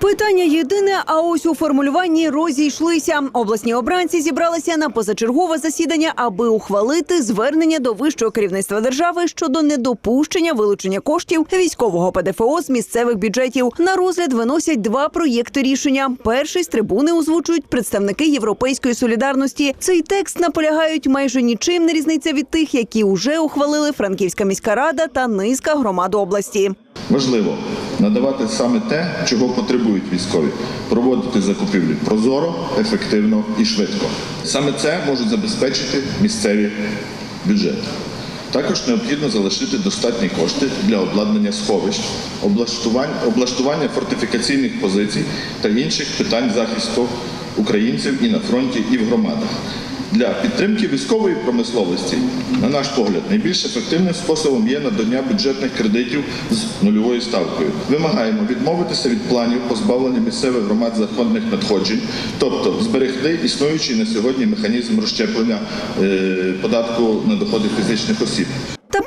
Питання єдине, а ось у формулюванні розійшлися. Обласні обранці зібралися на позачергове засідання, аби ухвалити звернення до вищого керівництва держави щодо недопущення вилучення коштів військового ПДФО з місцевих бюджетів. На розгляд виносять два проєкти рішення. Перший з трибуни озвучують представники Європейської солідарності. Цей текст наполягають майже нічим не різниця від тих, які уже ухвалили Франківська міська рада та низка громад області. Важливо надавати саме те, чого потребують військові, проводити закупівлі прозоро, ефективно і швидко. Саме це можуть забезпечити місцеві бюджети. Також необхідно залишити достатні кошти для обладнання сховищ, облаштування, фортифікаційних позицій та інших питань захисту українців і на фронті, і в громадах. Для підтримки військової промисловості, на наш погляд, найбільш ефективним способом є надання бюджетних кредитів з нульовою ставкою. Вимагаємо відмовитися від планів позбавлення місцевих громад законних надходжень, тобто зберегти існуючий на сьогодні механізм розщеплення е, податку на доходи фізичних осіб.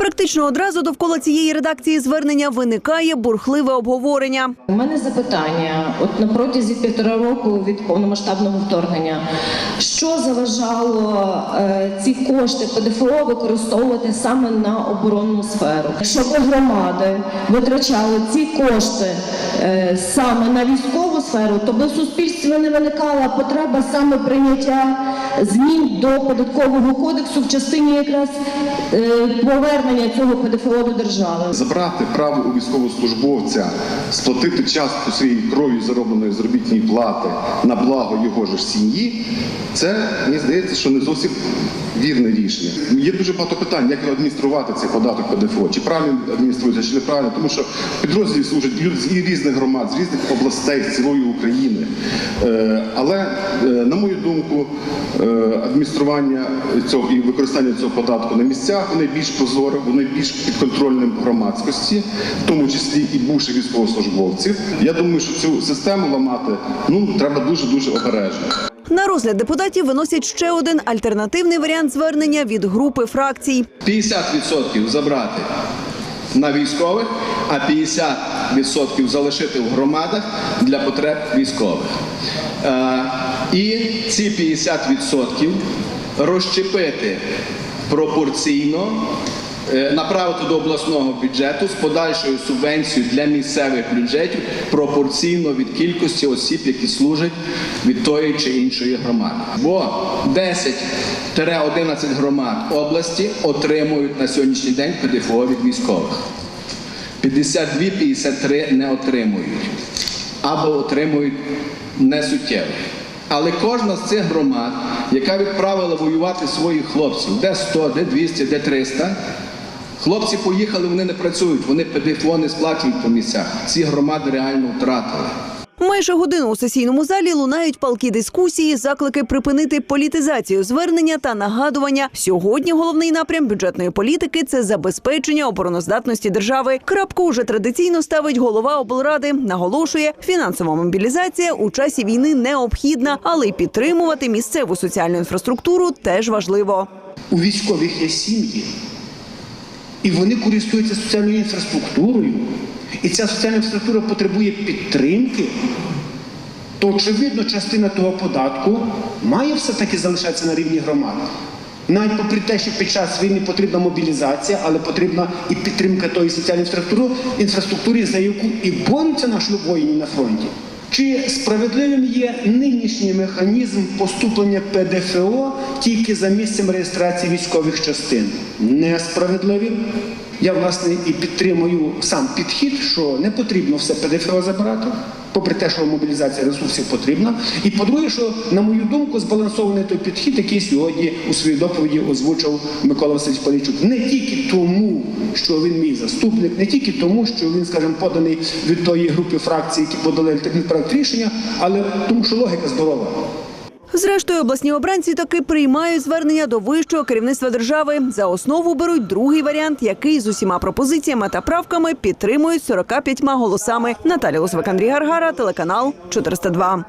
Практично одразу довкола цієї редакції звернення виникає бурхливе обговорення. У мене запитання: от на протязі півтора року від повномасштабного вторгнення, що заважало е, ці кошти ПДФО використовувати саме на оборонну сферу? Щоб громади витрачали ці кошти е, саме на військову сферу, то би в суспільстві не виникала потреба саме прийняття змін до податкового кодексу в частині якраз е, повернення цього ПДФО до держави. Забрати право у військовослужбовця сплатити частку своєї кров'ю заробленої заробітної плати на благо його ж сім'ї, це мені здається, що не зовсім вірне рішення. Є дуже багато питань, як адмініструвати цей податок ПДФО, чи правильно адмініструється, чи неправильно, тому що підрозділі служать люди з різних громад, з різних областей, з цілої України. Е, Але, е, на мою думку, е, адміністрування цього і використання цього податку на місцях воно більш прозоре, воно більш підконтрольним громадськості, в тому числі і бувших військовослужбовців. Я думаю, що цю систему ламати ну треба дуже дуже обережно. На розгляд депутатів виносять ще один альтернативний варіант звернення від групи фракцій. 50% забрати на військових, а 50% залишити в громадах для потреб військових. Е, І ці 50% розщепити пропорційно, направити до обласного бюджету з подальшою субвенцією для місцевих бюджетів пропорційно від кількості осіб, які служать від тої чи іншої громади. Бо 10-11 громад області отримують на сьогоднішній день ПДФО від військових. 52-53 не отримують або отримують несуттєво. Але кожна з цих громад, яка відправила воювати своїх хлопців, де 100, де 200, де 300, хлопці поїхали, вони не працюють, вони ПДФО не сплачують по місцях. Ці громади реально втратили. Майже годину у сесійному залі лунають палкі дискусії, заклики припинити політизацію звернення та нагадування. Сьогодні головний напрям бюджетної політики це забезпечення обороноздатності держави. Крапку вже традиційно ставить голова облради. Наголошує, фінансова мобілізація у часі війни необхідна, але й підтримувати місцеву соціальну інфраструктуру теж важливо. у військових є сім'ї, і вони користуються соціальною інфраструктурою, і ця соціальна інфраструктура потребує підтримки, то очевидно частина того податку має все-таки залишатися на рівні громад. Навіть попри те, що під час війни потрібна мобілізація, але потрібна і підтримка тої соціальної інфраструктури, інфраструктури, за яку і борються наші воїни на фронті. Чи справедливим є нинішній механізм поступлення ПДФО тільки за місцем реєстрації військових частин? Несправедливим. Я, власне, і підтримую сам підхід, що не потрібно все ПДФО забирати, попри те, що мобілізація ресурсів потрібна. І по-друге, що, на мою думку, збалансований той підхід, який сьогодні у своїй доповіді озвучив Микола Васильович Полійчук. Не тільки тому, що він мій заступник, не тільки тому, що він, скажімо, поданий від тої групи фракцій, які подали альтернативний проект рішення, але тому, що логіка здорова. Зрештою, обласні обранці таки приймають звернення до вищого керівництва держави. За основу беруть другий варіант, який з усіма пропозиціями та правками підтримують 45 голосами. Наталя Лосвик, Андрій Гаргара, телеканал 402.